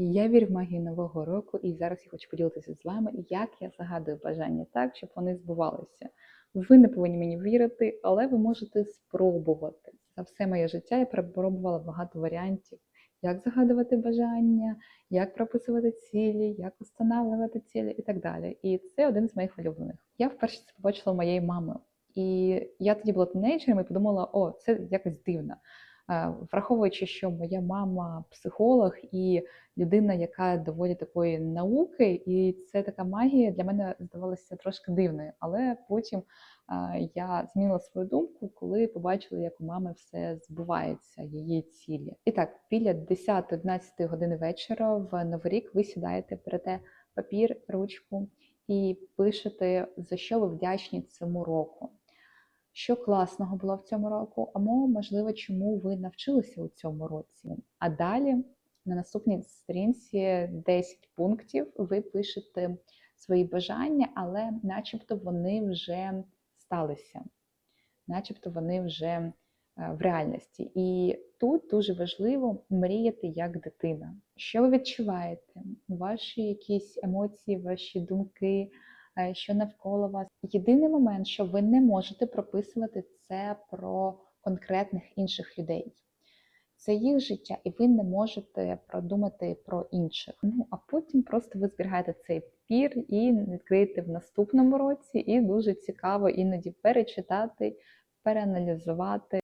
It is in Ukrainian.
Я вірю в магію нового року, і зараз я хочу поділитися з вами, як я загадую бажання так, щоб вони збувалися. Ви не повинні мені вірити, але ви можете спробувати. За все моє життя я перепробувала багато варіантів, як загадувати бажання, як прописувати цілі, як встановлювати цілі і так далі. І це один з моїх улюблених. Я вперше це побачила моєї мами. І я тоді була тінейджером і подумала, о, це якось дивно. Е, Враховуючи, що моя мама психолог і людина, яка доволі такої науки, і це така магія для мене здавалася трошки дивною. Але потім е, я змінила свою думку, коли побачила, як у мами все збувається, її цілі. І так, біля 10-11 години вечора в Новий рік ви сідаєте, берете папір, ручку і пишете, за що ви вдячні цьому року. Що класного було в цьому року, або, можливо, чому ви навчилися у цьому році. А далі на наступній сторінці 10 пунктів ви пишете свої бажання, але начебто вони вже сталися, начебто вони вже е, в реальності. І тут дуже важливо мріяти як дитина. Що ви відчуваєте? Ваші якісь емоції, ваші думки, що навколо вас. Єдиний момент, що ви не можете прописувати це про конкретних інших людей. Це їх життя, і ви не можете продумати про інших. Ну а потім просто ви зберігаєте цей папір і відкриєте в наступному році, і дуже цікаво іноді перечитати, переаналізувати.